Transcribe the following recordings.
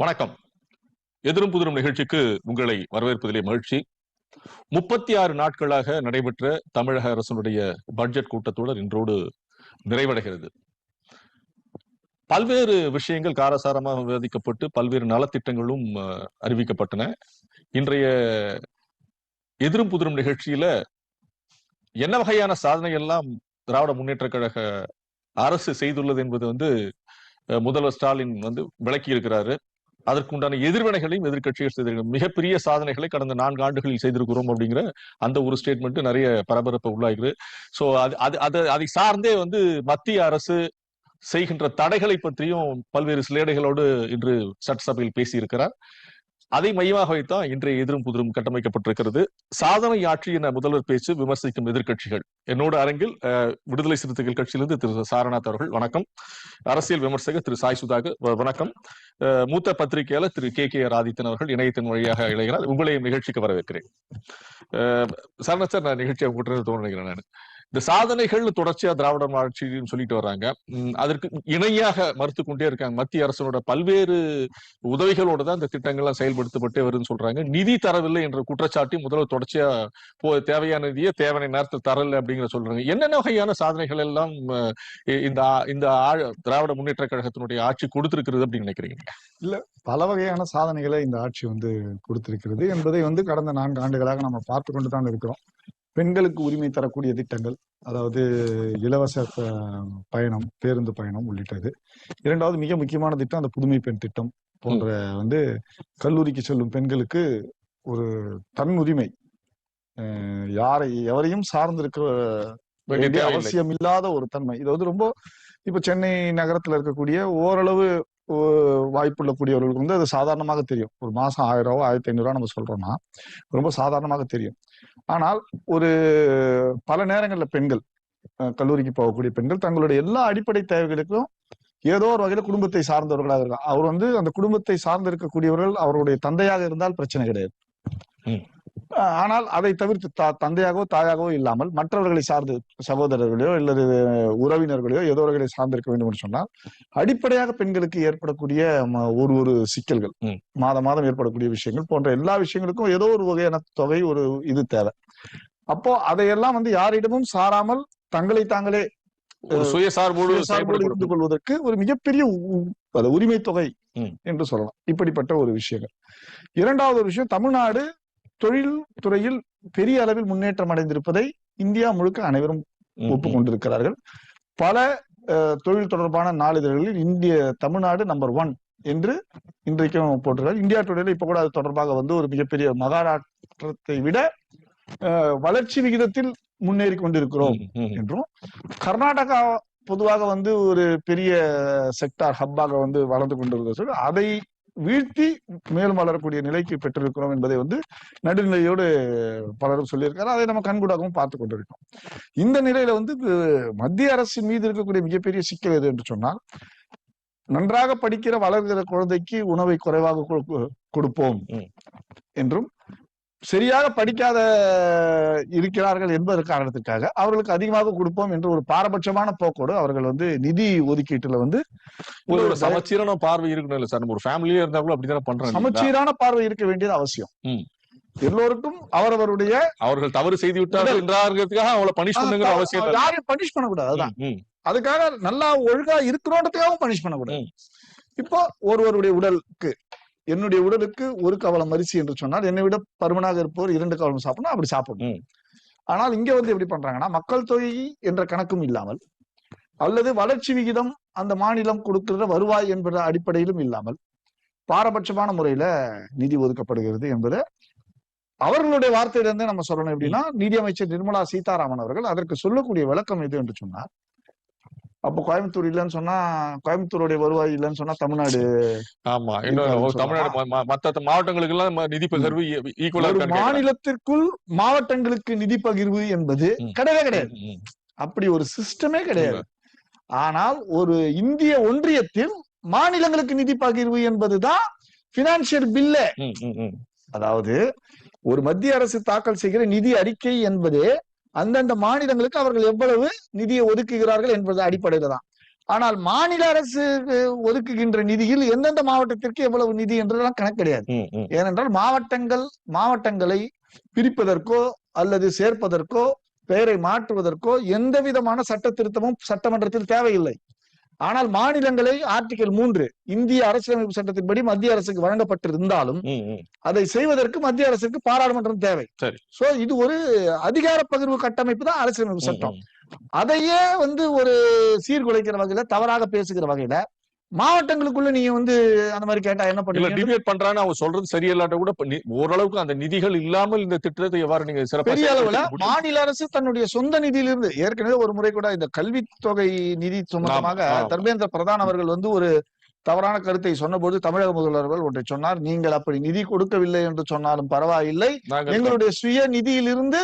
வணக்கம். எதிரும் புதிரும் நிகழ்ச்சிக்கு உங்களை வரவேற்பதிலே மகிழ்ச்சி. முப்பத்தி ஆறு நாட்களாக நடைபெற்ற தமிழக அரசினுடைய பட்ஜெட் கூட்டத்தொடர் இன்றோடு நிறைவடைகிறது. பல்வேறு விஷயங்கள் காரசாரமாக விவாதிக்கப்பட்டு பல்வேறு நலத்திட்டங்களும் அறிவிக்கப்பட்டன. இன்றைய எதிரும் புதிரும் நிகழ்ச்சியில என்ன வகையான சாதனை எல்லாம் திராவிட முன்னேற்ற கழக அரசு செய்துள்ளது என்பது வந்து முதல்வர் ஸ்டாலின் வந்து விளக்கி இருக்கிறாரு. அதற்குண்டான எதிர்வினைகளையும் எதிர்கட்சிகள் செய்திருக்கிறது மிகப்பெரிய சாதனைகளை கடந்த நான்கு ஆண்டுகளில் செய்திருக்கிறோம் அப்படிங்கிற அந்த ஒரு ஸ்டேட்மெண்ட் நிறைய பரபரப்பை உள்ளாகிறது சோ அது அது அதை அதை சார்ந்தே வந்து மத்திய அரசு செய்கின்ற தடைகளை பற்றியும் பல்வேறு சிலேடைகளோடு இன்று சட்டசபையில் பேசியிருக்கிறார். அதை மையமாக வைத்தான் இன்றைய எதிரும் புதிரும் கட்டமைக்கப்பட்டிருக்கிறது. சாதனை ஆட்சி என முதல்வர் பேச்சு விமர்சிக்கும் எதிர்க்கட்சிகள். என்னோட அரங்கில் விடுதலை சிறுத்தைகள் கட்சியிலிருந்து திரு சாரநாத் அவர்கள். வணக்கம். அரசியல் விமர்சகர் திரு சாய் சுதாகர் வணக்கம். அஹ், மூத்த பத்திரிகையாளர் Thiru K K R Adithan அவர்கள் இணையத்தின் வழியாக இளைகிறார் உங்களையும் நிகழ்ச்சிக்கு வரவேற்கிறேன். அஹ், சார் நான் நிகழ்ச்சியை கூட்டுறது தோணுகிறேன் நான். இந்த சாதனைகள் தொடர்ச்சியா திராவிட ஆட்சின்னு சொல்லிட்டு வர்றாங்க. அதற்கு இணையாக மறுத்து கொண்டே இருக்காங்க. மத்திய அரசனோட பல்வேறு உதவிகளோட தான் இந்த திட்டங்கள்லாம் செயல்படுத்தப்பட்டே வருதுன்னு சொல்றாங்க. நிதி தரவில்லை என்ற குற்றச்சாட்டு முதல்வர் தொடர்ச்சியா போ தேவையான நிதியை தேவையான நேரத்தில் தரல அப்படிங்கிற சொல்றாங்க. என்னென்ன வகையான சாதனைகள் எல்லாம் இந்த இந்த ஆ- திராவிட முன்னேற்ற கழகத்தினுடைய ஆட்சி கொடுத்திருக்கிறது அப்படின்னு நினைக்கிறீங்க? இல்ல பல வகையான சாதனைகளை இந்த ஆட்சி வந்து கொடுத்திருக்கிறது. என்பதை வந்து கடந்த நான்கு ஆண்டுகளாக நம்ம பார்த்து கொண்டு தான் இருக்கிறோம். பெண்களுக்கு உரிமை தரக்கூடிய திட்டங்கள் அதாவது இலவச பயணம் பேருந்து பயணம் உள்ளிட்டது. இரண்டாவது மிக முக்கியமான திட்டம் அந்த புதுமை பெண் திட்டம் போன்ற வந்து கல்லூரிக்கு செல்லும் பெண்களுக்கு ஒரு தன் உரிமை. யாரை எவரையும் சார்ந்திருக்க வேண்டிய. அவசியம் இல்லாத ஒரு தன்மை. இது வந்து ரொம்ப இப்ப சென்னை நகரத்துல இருக்கக்கூடிய ஓரளவு வாய்ப்புள்ள கூடியவர்களுக்கு வந்து அது சாதாரணமாக தெரியும். ஒரு மாதம் ஆயிரம் ரூபா ஆயிரத்தி ஐநூறுரூவா நம்ம சொல்கிறோம்னா ரொம்ப சாதாரணமாக தெரியும். ஆனால் ஒரு பல நேரங்களில் பெண்கள் கல்லூரிக்கு போகக்கூடிய பெண்கள் தங்களுடைய எல்லா அடிப்படை தேவைகளுக்கும் ஏதோ ஒரு வகையில குடும்பத்தை சார்ந்தவர்களாக இருக்கும் அவர் வந்து அந்த குடும்பத்தை சார்ந்து இருக்கக்கூடியவர்கள் அவருடைய தந்தையாக இருந்தால் பிரச்சனை கிடையாது. ஆனால் அதை தவிர்த்து த- தந்தையாகவோ தாயாகவோ இல்லாமல் மற்றவர்களை சார்ந்து சகோதரர்களையோ அல்லது உறவினர்களையோ ஏதோ ஒரு வகையில சார்ந்திருக்க வேண்டும் என்று சொன்னால் அடிப்படையாக பெண்களுக்கு ஏற்படக்கூடிய ஒரு ஒரு சிக்கல்கள். மாதம் மாதம் ஏற்படக்கூடிய விஷயங்கள் போன்ற எல்லா விஷயங்களுக்கும் ஏதோ ஒரு வகையான தொகை ஒரு இது தேவை அப்போ அதையெல்லாம் வந்து யாரிடமும் சாராமல் தங்களை தாங்களே சுயசார்போடு இருந்து கொள்வதற்கு ஒரு மிகப்பெரிய உரிமை தொகை. என்று சொல்லலாம் இப்படிப்பட்ட ஒரு விஷயங்கள் இரண்டாவது விஷயம் தமிழ்நாடு தொழில் துறையில் பெரிய அளவில் முன்னேற்றம் அடைந்திருப்பதை இந்தியா முழுக்க அனைவரும் ஒப்புக்கொண்டிருக்கிறார்கள். பல தொழில் தொடர்பான நாளிதழ்களில் இந்திய தமிழ்நாடு நம்பர் ஒன் என்று இன்றைக்கும் போட்டிருக்காங்க இந்தியா டுடேல இப்ப கூட அது தொடர்பாக வந்து ஒரு மிகப்பெரிய மகாராஷ்டிரத்தை விட வளர்ச்சி விகிதத்தில் முன்னேறி கொண்டிருக்கிறோம் என்றும் கர்நாடகா பொதுவாக வந்து ஒரு பெரிய செக்டார் ஹப்பாக வந்து வளர்ந்து கொண்டிருக்கிறது. சொல்லி அதை வீழ்த்தி மேலும் வளரக்கூடிய நிலைக்கு பெற்றிருக்கிறோம் என்பதை வந்து நடுநிலையோடு பலரும் சொல்லியிருக்காரு அதை நம்ம கண்கூடாகவும் பார்த்து கொண்டிருக்கோம் இந்த நிலையில வந்து மத்திய அரசின் மீது இருக்கக்கூடிய மிகப்பெரிய சிக்கல் எது என்று சொன்னால் நன்றாக படிக்கிற வளர்கிற குழந்தைக்கு உணவை குறைவாக கொடு- கொடுப்போம். என்றும் சரியாக படிக்காத இருக்கிறார்கள் என்பது காரணத்திற்காக அவர்களுக்கு அதிகமாக கொடுப்போம் என்று ஒரு பாரபட்சமான போக்கோடு அவர்கள் வந்து நிதி ஒதுக்கீட்டுல வந்து ஒரு சமச்சீரான பார்வை இருக்கணும் இல்ல சார் நம்ம ஒரு ஃபேமிலியா இருந்தா கூட அப்படித்தானே பண்றாங்க? சமச்சீரான பார்வை இருக்க வேண்டியது அவசியம். எல்லோருக்கும் அவரவருடைய அவர்கள் தவறு செய்து விட்டார்கள் என்றாங்கிறதுக்காக அவங்கள பனிஷ் பண்ணுங்கிற அவசியம். யாரையும் பனிஷ் பண்ணக்கூடாது அதுதான். அதுக்காக நல்லா ஒழுங்கா இருக்கிறோன்றதுக்காகவும் பனிஷ் பண்ணக்கூடாது. இப்போ ஒருவருடைய உடலுக்கு என்னுடைய உடலுக்கு ஒரு கவலம் அரிசி என்று சொன்னால் என்னை விட பருமனாக இருப்பவர் இரண்டு கவலம் சாப்பிடணும் அப்படி சாப்பிடணும். ஆனால் இங்க வந்து எப்படி பண்றாங்கன்னா மக்கள் தொகை என்ற கணக்கும் இல்லாமல் அல்லது வளர்ச்சி விகிதம் அந்த மாநிலம் கொடுக்கிற வருவாய் என்கிற அடிப்படையிலும் இல்லாமல் பாரபட்சமான முறையில நிதி ஒதுக்கப்படுகிறது என்பது அவர்களுடைய வார்த்தையிலிருந்தே நம்ம சொல்லணும் எப்படின்னா நிதியமைச்சர் நிர்மலா சீதாராமன் அவர்கள் அதற்கு சொல்லக்கூடிய விளக்கம் எது என்று சொன்னார் அப்போ கோயம்புத்தூர் இல்லைன்னு சொன்னா கோயம்புத்தூருடைய வருவாய் இல்லைன்னு சொன்னா தமிழ்நாடு ஆமா தமிழ்நாடு ம- ம- மத்த மாவட்டங்களுக்கு எல்லாம் நிதி பகிர்வு ஈக்குவலா மாநிலத்திற்குள் மாவட்டங்களுக்கு நிதி பகிர்வு என்பது. கிடையவே கிடையாது. அப்படி ஒரு சிஸ்டமே கிடையாது. ஆனால் ஒரு இந்திய ஒன்றியத்தில் மாநிலங்களுக்கு நிதி பகிர்வு என்பதுதான் பினான்சியல் பில்ல. அதாவது ஒரு மத்திய அரசு தாக்கல் செய்கிற நிதி அறிக்கை என்பது அந்தந்த மாநிலங்களுக்கு அவர்கள் எவ்வளவு நிதியை ஒதுக்குகிறார்கள் என்பது அடிப்படையில தான் ஆனால் மாநில அரசு ஒதுக்குகின்ற நிதியில் எந்தெந்த மாவட்டத்திற்கு எவ்வளவு நிதி என்றெல்லாம் கணக்கு கிடையாது. ஏனென்றால் மாவட்டங்கள் மாவட்டங்களை பிரிப்பதற்கோ அல்லது சேர்ப்பதற்கோ பெயரை மாற்றுவதற்கோ எந்த விதமான சட்ட திருத்தமும் சட்டமன்றத்தில் தேவையில்லை. ஆனால் மாநிலங்களை ஆர்டிகல் மூன்று இந்திய அரசியலமைப்பு சட்டத்தின்படி மத்திய அரசுக்கு வழங்கப்பட்டிருந்தாலும். அதை செய்வதற்கு மத்திய அரசுக்கு பாராளுமன்றம் தேவை. சோ இது ஒரு அதிகார பகிர்வு கட்டமைப்பு தான் அரசியலமைப்பு சட்டம். அதையே வந்து ஒரு சீர்குலைக்கிற வகையில தவறாக பேசுகிற வகையில மாவட்டங்களுக்குள்ள நீங்க வந்து அந்த மாதிரி கேட்டா என்ன பண்ணுவீங்க டிபேட் பண்றான்னு அவங்க சொல்றது சரியில்லாட்ட கூட ஓரளவுக்கு அந்த நிதிகள் இல்லாமல் இந்த திட்டத்தை எவ்வாறு நீங்க சிறப்பா பெரிய அளவுல? மாநில அரசு தன்னுடைய சொந்த நிதியிலிருந்து ஏற்கனவே ஒரு முறை கூட இந்த கல்வித் தொகை நிதி சம்பந்தமாக. தர்மேந்திர பிரதான் அவர்கள் வந்து ஒரு தவறான கருத்தை சொன்னபோது தமிழக முதல்வர்கள் ஒன்றை சொன்னார் நீங்கள் அப்படி நிதி கொடுக்கவில்லை என்று சொன்னாலும் பரவாயில்லை எங்களுடைய சுய நிதியிலிருந்து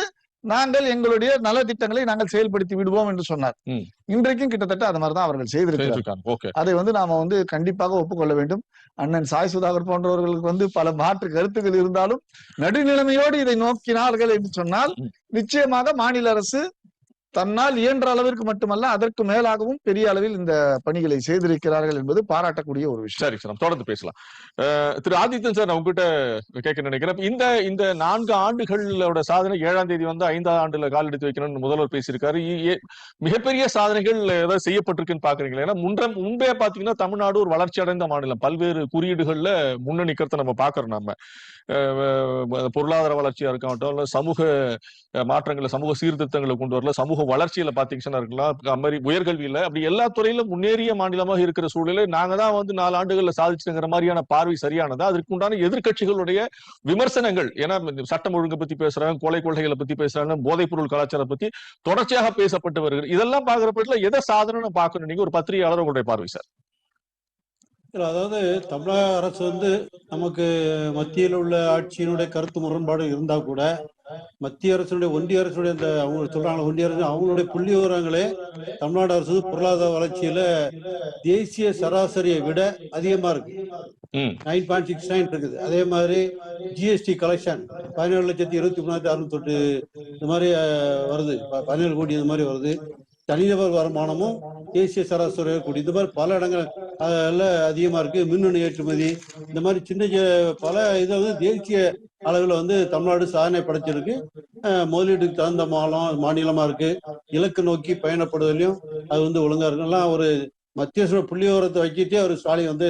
நாங்கள் எங்களுடைய நலத்திட்டங்களை நாங்கள் செயல்படுத்தி விடுவோம் என்று சொன்னார். இன்றைக்கும் கிட்டத்தட்ட அது மாதிரிதான் அவர்கள் செய்திருக்கிறார் அதை வந்து நாம வந்து கண்டிப்பாக ஒப்புக்கொள்ள வேண்டும். அண்ணன் சாய் சுதாகர் போன்றவர்களுக்கு வந்து பல மாற்று கருத்துக்கள் இருந்தாலும் நடுநிலைமையோடு இதை நோக்கினார்கள் என்று சொன்னால். நிச்சயமாக மாநில அரசு தன்னால் இயன்ற அளவிற்கு மட்டுமல்ல அதற்கு மேலாகவும் பெரிய அளவில் இந்த பணிகளை செய்திருக்கிறார்கள் என்பது பாராட்டக்கூடிய ஒரு விஷயம். சரி சார். தொடர்ந்து பேசலாம். திரு ஆதித்யன் சார் நான் உங்ககிட்ட கேட்க நினைக்கிறேன். இந்த இந்த நான்கு ஆண்டுகளோட சாதனை ஏழாம் தேதி வந்து ஐந்தாம் ஆண்டுல கால் எடுத்து வைக்கணும்னு முதல்வர் பேசியிருக்காரு. மிகப்பெரிய சாதனைகள் ஏதாவது செய்யப்பட்டிருக்குன்னு பாக்குறீங்களா ஏன்னா முன்ன முன்பே பாத்தீங்கன்னா தமிழ்நாடு ஒரு வளர்ச்சி அடைந்த மாநிலம். பல்வேறு குறியீடுகள்ல முன்னணிக்கிறத நம்ம பாக்குறோம் நம்ம பொருளாதார வளர்ச்சியா இருக்கட்டும் இல்ல சமூக மாற்றங்களை சமூக சீர்திருத்தங்களை கொண்டு வரல சமூக வளர்ச்சியில பாத்தீங்கன்னா இருக்கலாம் அது மாதிரி உயர்கல்வியில அப்படி எல்லா துறையிலும் முன்னேறிய மாநிலமாக இருக்கிற சூழலில் நாங்க தான் வந்து நாலு ஆண்டுகள்ல சாதிச்சுங்கிற மாதிரியான பார்வை சரியானதா? அதற்கு உண்டான எதிர்க்கட்சிகளுடைய விமர்சனங்கள் ஏன்னா இந்த சட்டம் ஒழுங்கு பத்தி பேசுறாங்க கொலை கொள்கைகளை பத்தி பேசுறாங்க போதைப் பொருள் கலாச்சாரம் பத்தி தொடர்ச்சியாக பேசப்பட்டு வருகிறது. இதெல்லாம் பாக்குற பட்சத்துல எதை சாதனை பார்க்கணும் நீங்க? ஒரு பத்திரிகையாளர் உங்களுடைய பார்வை சார். அதாவது தமிழக அரசு வந்து நமக்கு மத்தியில் உள்ள ஆட்சியினுடைய கருத்து முரண்பாடு இருந்தா கூட மத்திய அரசுடைய ஒன்றிய அரசுடைய அந்த அவங்க சொல்றாங்க ஒன்றிய அரசு அவங்களுடைய புள்ளி விவரங்களே தமிழ்நாடு அரசு பொருளாதார வளர்ச்சியில தேசிய சராசரியை விட அதிகமா இருக்கு. நைன் பாயிண்ட் சிக்ஸ் நைன் இருக்குது. அதே மாதிரி ஜிஎஸ்டி கலெக்ஷன் பதினேழு லட்சத்தி இருபத்தி மூணாயிரத்தி அறுநூத்தெட்டு இந்த மாதிரி வருது. பதினேழு கோடி இந்த மாதிரி வருது. தனிநபர் வருமானமும் தேசிய சராசரி கூடி இந்த மாதிரி பல இடங்கள் அதிகமா இருக்கு மின்னணு ஏற்றுமதி இந்த மாதிரி சின்ன பல இதை வந்து தேசிய அளவில் வந்து தமிழ்நாடு சாதனை படைச்சிருக்கு. முதலீட்டுக்கு தகுந்த மாநிலம் மாநிலமா இருக்கு. இலக்கு நோக்கி பயணப்படுவதிலையும் அது வந்து ஒழுங்கா இருக்கு. எல்லாம் ஒரு மத்திய அரசு புள்ளி விவரத்தை வச்சுட்டே அவர் ஸ்டாலின் வந்து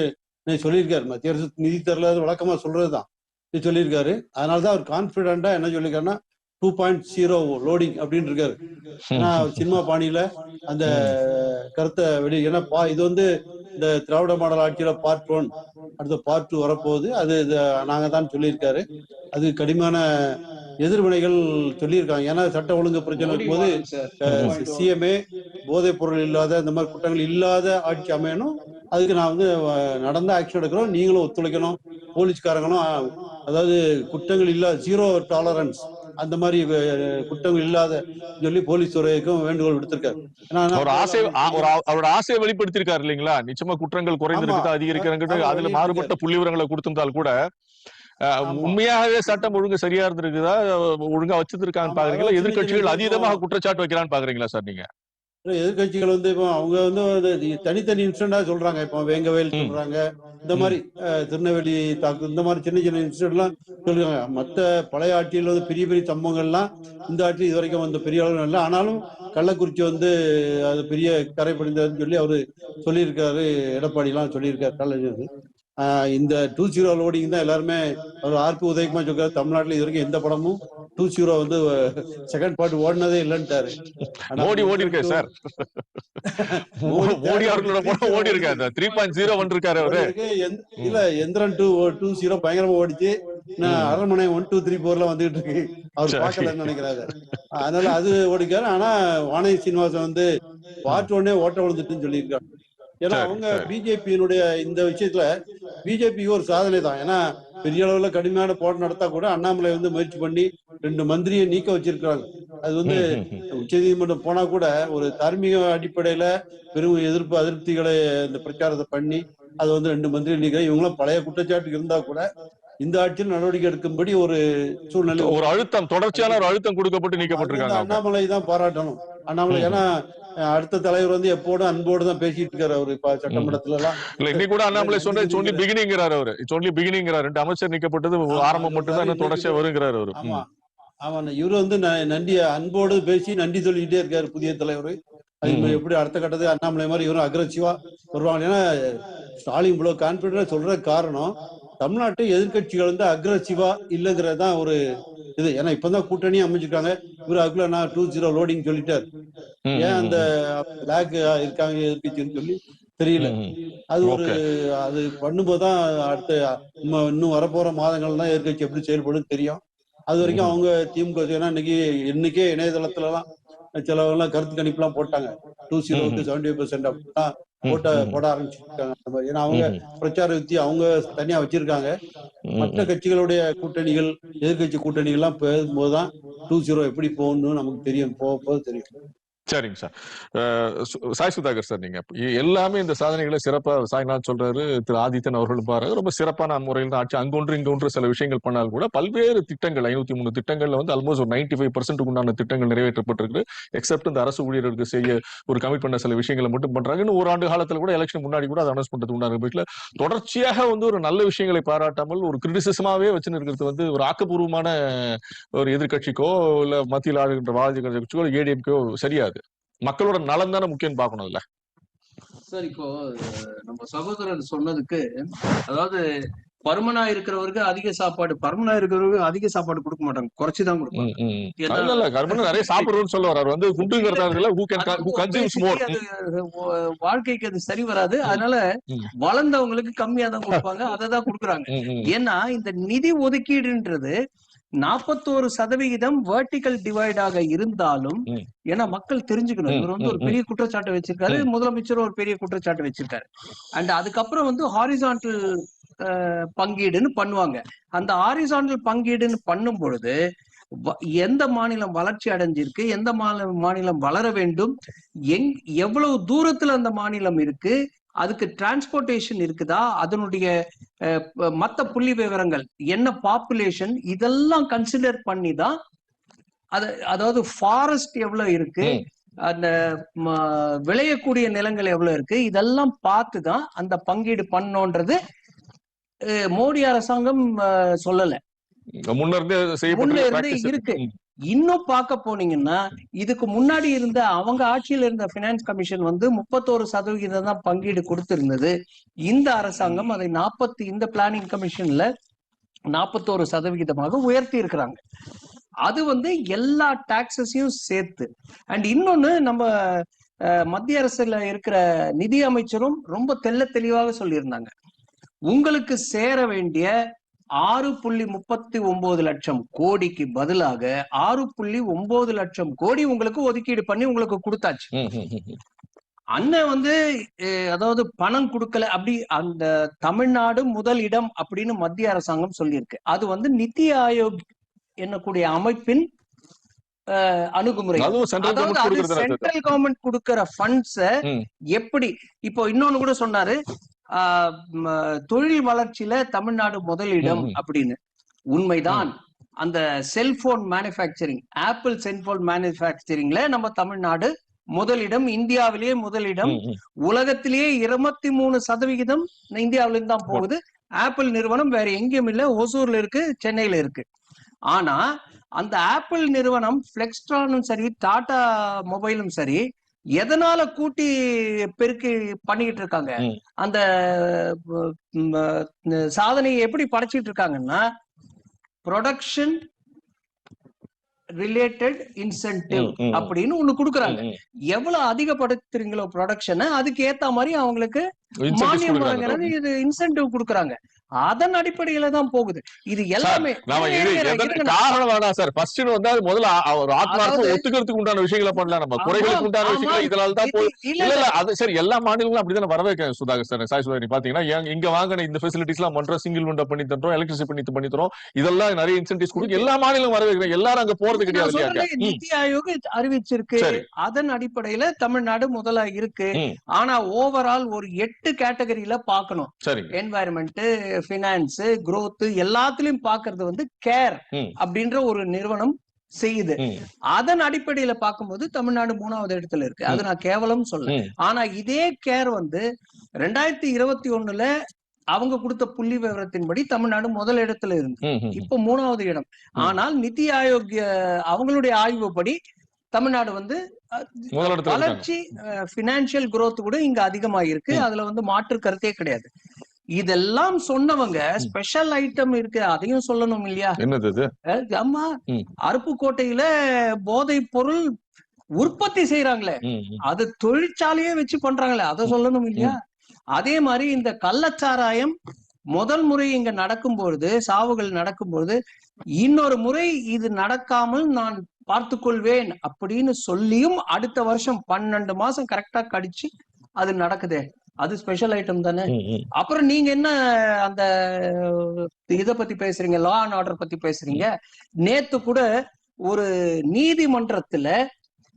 சொல்லியிருக்காரு. மத்திய அரசு நிதி தரல வழக்கமா சொல்றதுதான். சொல்லியிருக்காரு. அதனாலதான் அவர் கான்பிடண்டா என்ன சொல்லியிருக்காருன்னா டூ பாயிண்ட் ஜீரோ லோடிங் அப்படின்னு இருக்காரு ஏன்னா சினிமா பாணியில அந்த கருத்தை வெளி ஏன்னா பா- இது வந்து இந்த திராவிட மாடல் ஆட்சியில பார்ட் ஒன் அடுத்த பார்ட் டூ வரப்போகுது. அது நாங்க தான் சொல்லியிருக்காரு. அது கடுமையான எதிர்வினைகள் சொல்லியிருக்காங்க. ஏன்னா சட்ட ஒழுங்கு பிரச்சனை இருக்கும்போது சிஎம்ஏ போதைப் பொருள் இல்லாத இந்த மாதிரி குற்றங்கள் இல்லாத ஆட்சி அமையணும். அதுக்கு நான் வந்து நடந்த ஆக்ஷன் எடுக்கிறோம். நீங்களும் ஒத்துழைக்கணும். போலீஸ்காரங்களும் அதாவது குற்றங்கள் இல்லாத ஜீரோ டாலரன்ஸ் அந்த மாதிரி குற்றங்கள் இல்லாத சொல்லி போலீஸ் துறைக்கும் வேண்டுகோள் விடுத்திருக்காரு. ஒரு ஆசை அவரோட ஆசையை வெளிப்படுத்திருக்காரு இல்லைங்களா? நிச்சயமா குற்றங்கள் குறைந்திருக்குது ஆமா. அதிகரிக்கிறாங்க அதுல மாறுபட்ட புள்ளி விவரங்களை கொடுத்திருந்தால் கூட. உண்மையாகவே சட்டம் ஒழுங்கு சரியா இருந்திருக்குதா? ஒழுங்கா வச்சிருக்கான்னு பாக்குறீங்களா? சின்ன அதீதமாக குற்றச்சாட்டு வைக்கிறான்னு பாக்குறீங்களா சார் நீங்க? எதிர்கட்சிகள் வந்து இப்போ அவங்க வந்து தனித்தனி இன்சிடென்டா சொல்றாங்க. இப்போ வேங்கவேல். சொல்றாங்க. இந்த மாதிரி திருநெல்வேலி தாக்கு இந்த மாதிரி சின்ன சின்ன இன்சிடென்ட் எல்லாம் சொல்றாங்க மத்த பழைய ஆட்சியில் வந்து பெரிய பெரிய சம்பவங்கள்லாம் இந்த ஆட்சி இது வரைக்கும் வந்து பெரிய அளவு இல்லை. ஆனாலும் கள்ளக்குறிச்சி வந்து அது பெரிய கரை படிந்ததுன்னு சொல்லி அவரு சொல்லியிருக்காரு. எடப்பாடி எல்லாம் சொல்லியிருக்காரு ஆஹ் இந்த டூ ஜீரோ லோடிங் தான் எல்லாருமே அவர் ஆர்பி உதயகுமார் சொல்றாரு. தமிழ்நாட்டுல இது வரைக்கும் எந்த படமும் டூ ஜீரோ வந்து செகண்ட் பார்ட் ஓடினதே இல்லைன்ட்டாரு. மோடி ஓடி இருக்கே சார். மோடி அவர்களோட படம் ஓடி இருக்காரு த்ரீ பாயிண்ட் ஜீரோ இருக்காரு அவரு. இல்ல எந்திரன் டூ டூ ஜீரோ பயங்கரமா ஓடிச்சு. நான் அரண்மனை ஒன் டூ த்ரீ போர்ல வந்துகிட்டு இருக்கு. அவர் சரி. பார்க்கலன்னு நினைக்கிறாரு. அதனால அது ஓடிக்காரு. ஆனா வானதி சீனிவாசன் வந்து பார்ட் ஒன்னே ஓட்ட விழுந்துட்டுன்னு சொல்லியிருக்காரு. ஏன்னா அவங்க. பிஜேபியினுடைய இந்த விஷயத்துல பிஜேபிக்கு ஒரு சாதனை தான். ஏன்னா பெரிய அளவுல கடுமையான போராட்டம் நடத்தா கூட அண்ணாமலை வந்து முயற்சி பண்ணி ரெண்டு மந்திரியை நீக்க வச்சிருக்காங்க அது வந்து. உச்சநீதிமன்றம் போனா கூட ஒரு தார்மீக அடிப்படையில பெரும் எதிர்ப்பு அதிருப்திகளை இந்த பிரச்சாரத்தை பண்ணி அது வந்து ரெண்டு மந்திரி நீக்க இவங்களும் பழைய குற்றச்சாட்டு இருந்தா கூட இந்த ஆட்சியில் நடவடிக்கை எடுக்கும்படி ஒரு சூழ்நிலை ஒரு அழுத்தம் தொடர்ச்சியான ஒரு அழுத்தம் கொடுக்கப்பட்டு நீக்கப்பட்டிருக்காங்க. அண்ணாமலை தான் பாராட்டணும். அண்ணாமலை. ஏன்னா அடுத்த தலைவர் வந்து எப்போதும் அன்போடு தான் பேசிட்டு இருக்காரு அவரு இப்ப சட்டமன்றத்துல எல்லாம் இல்ல இன்னைக்கு கூட அண்ணாமலை சொன்ன ஒன்லி பிகினிங்கிறாரு அவரு. ஒன்லி பிகினிங்கிறாரு. ரெண்டு அமைச்சர் நீக்கப்பட்டது ஆரம்பம் அது மட்டும் தான் இன்னும் இன்னைக்கு தொடர்ச்சியா வருங்கிறாரு அவரு. ஆமா இவரு வந்து நன்றி அன்போடு பேசி நன்றி சொல்லிக்கிட்டே இருக்காரு புதிய தலைவர். எப்படி அடுத்த கட்டத்துக்கு அண்ணாமலை மாதிரி இவரும் அக்ரஸிவா வருவாங்க. ஏன்னா ஸ்டாலின் இவ்வளவு கான்பிடண்டா சொல்ற காரணம் தமிழ்நாட்டு எதிர்க்கட்சிகள் வந்து அக்ரஸிவா இல்லைங்கிறது தான் ஒரு இது. ஏன்னா இப்பதான் கூட்டணி அமைஞ்சிருக்காங்க. இவரு அதுக்குள்ள நான் டூ ஜீரோ லோடிங் சொல்லிட்டாரு. ஏன் அந்த பிளாக் இருக்காங்க எதிர்க்கட்சின்னு சொல்லி? தெரியல. அது ஒரு. அது பண்ணும்போதுதான் அடுத்த இன்னும் இன்னும் வரப்போற மாதங்கள் தான் எதிர்க்கட்சி எப்படி செயல்படும் தெரியும். அது வரைக்கும். அவங்க திமுக ஏன்னா இன்னைக்கு இன்னைக்கே இணையதளத்துல எல்லாம் சிலவங்க கருத்து கணிப்புலாம் போட்டாங்க டூ ஜீரோக்கு செவன்டி பெர்சென்ட் அப்படிலாம் ம், போட்ட போட ஆரம்பிச்சிருக்காங்க. ஏன்னா அவங்க பிரச்சார யுத்தி அவங்க தனியா வச்சிருக்காங்க மற்ற. கட்சிகளுடைய கூட்டணிகள் எதிர்க்கட்சி கூட்டணிகள் எல்லாம் பேசும்போதுதான் டூ ஜீரோ எப்படி போகணும்னு நமக்கு தெரியும் போக போக தெரியும் சரிங்க சார். சு- சாய் சுதாகர் சார் நீங்க. எல்லாமே இந்த சாதனைகளை சிறப்பா சாய்நாத் சொல்றாரு திரு ஆதித்தன் அவர்களும் பாருங்க ரொம்ப சிறப்பான முறையில் தான் ஆட்சி அங்கொன்று இங்கொன்று சில விஷயங்கள் பண்ணாலும் கூட பல்வேறு திட்டங்கள் ஐநூத்தி மூணு திட்டங்கள்ல வந்து ஆல்மோஸ்ட் ஒரு நைன்டி ஃபைவ் பர்சன்ட் உண்டான திட்டங்கள் நிறைவேற்றப்பட்டிருக்கு. எக்ஸப்ட் இந்த அரசு ஊழியர்களுக்கு செய்ய ஒரு கமிட் பண்ண சில விஷயங்களை மட்டும் பண்றாங்க. இன்னும் ஒரு ஆண்டு காலத்துல கூட எலெக்ஷன் முன்னாடி கூட அதை அனௌன்ஸ் பண்றது உண்டான தொடர்ச்சியாக வந்து ஒரு நல்ல விஷயங்களை பாராட்டாமல் ஒரு கிரிட்டிசிசமாவே வச்சுன்னு இருக்கிறது வந்து ஒரு ஆக்கப்பூர்வமான ஒரு எதிர்க்கட்சிக்கோ இல்ல மத்தியில் ஆளுகின்ற வாதிக கட்சிக்கோ ஏடிஎம்கோ சரியாது. மக்களோட நலன் தானே முக்கியம் பார்க்கணும் இல்ல சார் இப்போ நம்ம சகோதரர் சொன்னதுக்கு அதாவது பருமனா இருக்கிறவருக்கு அதிக சாப்பாடு பருமனா இருக்கிறவருக்கு அதிக சாப்பாடு கொடுக்க மாட்டாங்க. கொடுப்பாங்க. இல்ல இல்ல கர்மன் நிறைய சாப்பிடுறோம்னு சொல்ல வர்றாரு வந்து வாழ்க்கைக்கு அது சரி வராது. அதனால. வளர்ந்தவங்களுக்கு கம்மியா தான் கொடுப்பாங்க அதை தான் கொடுக்குறாங்க ஏன்னா இந்த நிதி ஒதுக்கீடுன்றது நாற்பத்தோரு சதவிகிதம் வெர்டிகல் டிவைடாக இருந்தாலும். ஏன்னா மக்கள் தெரிஞ்சுக்கணும். இவர் வந்து ஒரு பெரிய குற்றச்சாட்டு வச்சிருக்காரு. முதலமைச்சரும் ஒரு பெரிய குற்றச்சாட்டு வச்சிருக்காரு. அண்ட் அதுக்கப்புறம் வந்து ஹாரிசான்டல் பங்கீடுன்னு பண்ணுவாங்க. அந்த ஹாரிசான்டல் பங்கீடுன்னு பண்ணும் பொழுது எந்த மாநிலம் வளர்ச்சி அடைஞ்சிருக்கு எந்த மாநில மாநிலம் வளர வேண்டும் எங் எவ்வளவு தூரத்துல அந்த மாநிலம் இருக்கு அதுக்கு டிரான்ஸ்போர்ட்டேஷன் இருக்குதா? அதனுடைய மத்த புள்ளி விவரங்கள் என்ன பாப்புலேஷன் இதெல்லாம் கன்சிடர் பண்ணி தான் அது அதாவது ஃபாரஸ்ட் எவ்வளவு இருக்கு. அந்த விளையக்கூடிய நிலங்கள் எவ்வளவு இருக்கு? இதெல்லாம் பார்த்து தான் அந்த பங்கீடு பண்ணோன்றது மோடி அரசாங்கம் சொல்லல. முன்ன இருந்தே முன்ன செய்யப்பட்ட இருந்தே practice இருக்கு. இன்னும் பார்க்க போனீங்கன்னா இதுக்கு முன்னாடி இருந்த அவங்க ஆட்சியில் இருந்த பினான்ஸ் கமிஷன் வந்து முப்பத்தோரு சதவிகிதம் தான் பங்கீடு கொடுத்திருந்தது. இந்த அரசாங்கம் அதை நாற்பத்தி இந்த பிளானிங் கமிஷன்ல நாற்பத்தோரு சதவிகிதமாக உயர்த்தி இருக்கிறாங்க. அது வந்து எல்லா டாக்ஸஸையும் சேர்த்து. அண்ட் இன்னொன்னு நம்ம அஹ், மத்திய அரசுல இருக்கிற நிதி அமைச்சரும் ரொம்ப தெள்ள தெளிவாக சொல்லியிருந்தாங்க. உங்களுக்கு சேர வேண்டிய ஆறு புள்ளி முப்பத்தி ஒன்பது லட்சம் கோடிக்கு பதிலாக ஆறு புள்ளி ஒன்பது லட்சம் கோடி உங்களுக்கு ஒதுக்கீடு பண்ணி உங்களுக்கு கொடுத்தாச்சு. அண்ணன் வந்து அதாவது பணம் கொடுக்கல அப்படி அந்த தமிழ்நாடு முதல் இடம் அப்படின்னு மத்திய அரசாங்கம் சொல்லியிருக்கு அது வந்து நித்தி ஆயோக் என்னக்கூடிய அமைப்பின் அணுகுமுறை. சென்ட்ரல் கவர்மெண்ட் கொடுக்கிற ஃபண்ட்ஸ. எப்படி இப்போ இன்னொன்னு கூட சொன்னாரு தொழில் வளர்ச்சியில தமிழ்நாடு முதலிடம். அப்படின்னு. உண்மைதான். அந்த செல்போன் மேனுஃபேக்சரிங் ஆப்பிள் செல்போன் மேனுஃபேக்சரிங்ல நம்ம தமிழ்நாடு முதலிடம் இந்தியாவிலேயே முதலிடம். உலகத்திலேயே இருபத்தி மூணு சதவிகிதம் இந்தியாவிலிருந்து தான் போகுது. ஆப்பிள் நிறுவனம் வேற எங்கேயும் இல்ல ஒசூர்ல இருக்கு சென்னையில இருக்கு. ஆனா அந்த ஆப்பிள் நிறுவனம் பிளெக்ஸ்ட்ரானும் சரி டாடா மொபைலும் சரி எதனால கூட்டி பெருக்கி பண்ணிக்கிட்டு இருக்காங்க. அந்த சாதனையை எப்படி படைச்சிட்டு இருக்காங்கன்னா ப்ரொடக்ஷன் ரிலேட்டட் இன்சென்டிவ். அப்படின்னு ஒண்ணு கொடுக்குறாங்க. எவ்வளவு அதிகப்படுத்துறீங்களோ ப்ரொடக்ஷனை அதுக்கு ஏத்த மாதிரி அவங்களுக்கு மானியம் இது இன்சென்டிவ் கொடுக்குறாங்க அதன் அடிப்படையில தான் போகுது. இது எல்லாமே காரணம் வேணாம் சார். ஃபர்ஸ்ட் வந்து அது முதல்ல ஒரு ஆத்மார்த்தம் ஒத்துக்கிறதுக்கு உண்டான விஷயங்களை பண்ணலாம். நம்ம குறைகளுக்கு உண்டான. விஷயங்களை இதனால தான் இல்ல, இல்ல. அது சரி எல்லா மாநிலங்களும் அப்படிதானே வரவே சுதாகர் சார் சாய் சுதாகர் பாத்தீங்கன்னா இங்க வாங்கின இந்த ஃபெசிலிட்டிஸ் எல்லாம் பண்றோம். சிங்கிள் விண்டோ பண்ணி தரோம் எலக்ட்ரிசிட்டி பண்ணி பண்ணி தரோம் இதெல்லாம் நிறைய இன்சென்டிவ்ஸ் கொடுக்கும் எல்லா மாநிலம் வர வைக்கிறேன் எல்லாரும் அங்க போறது கிடையாது நித்தி ஆயோக் அறிவிச்சிருக்கு. சரி. அதன் அடிப்படையில தமிழ்நாடு முதலா இருக்கு. ஆனா ஓவரால் ஒரு எட்டு கேட்டகரியில பார்க்கணும் சரிங்க என்வாயர்மெண்ட் பினான்ஸ் growth எல்லாத்துலயும் பாக்குறது வந்து கேர். அப்படின்ற ஒரு நிறுவனம் செய்யுது அதன் அடிப்படையில பார்க்கும்போது தமிழ்நாடு மூணாவது இடத்துல இருக்கு அது நான் கேவலம் சொல்ல. ஆனா இதே கேர் வந்து ரெண்டாயிரத்தி இருபத்தி ஒண்ணுல அவங்க கொடுத்த புள்ளி விவரத்தின்படி தமிழ்நாடு முதல் இடத்துல இருந்து. இப்ப மூணாவது இடம் ஆனால் நிதி ஆயோக் அவங்களுடைய ஆய்வுப்படி தமிழ்நாடு வந்து. வளர்ச்சி பினான்சியல் growth கூட இங்க அதிகமா இருக்கு ம். அதுல வந்து மாற்று கருத்தே கிடையாது இதெல்லாம் சொன்னவங்க ஸ்பெஷல் ஐட்டம் இருக்கு. அதையும் சொல்லணும் இல்லையா? என்னது ஆமா. அருப்புக்கோட்டையில போதைப் பொருள் உற்பத்தி செய்யறாங்களே. அது தொழிற்சாலையே வச்சு பண்றாங்களே. அதை சொல்லணும் இல்லையா? அதே மாதிரி இந்த கள்ளச்சாராயம் முதல் முறை இங்க நடக்கும்பொழுது சாவுகள் நடக்கும்பொழுது இன்னொரு முறை இது நடக்காமல் நான் பார்த்து கொள்வேன் அப்படின்னு சொல்லியும் அடுத்த வருஷம் பன்னெண்டு மாசம் கரெக்டா கடிச்சு அது நடக்குதே. அது ஸ்பெஷல் ஐட்டம் தானே. அப்புறம் நீங்க என்ன அந்த இத பத்தி பேசுறீங்க லா அண்ட் ஆர்டர் பத்தி பேசுறீங்க நேத்து கூட ஒரு நீதிமன்றத்துல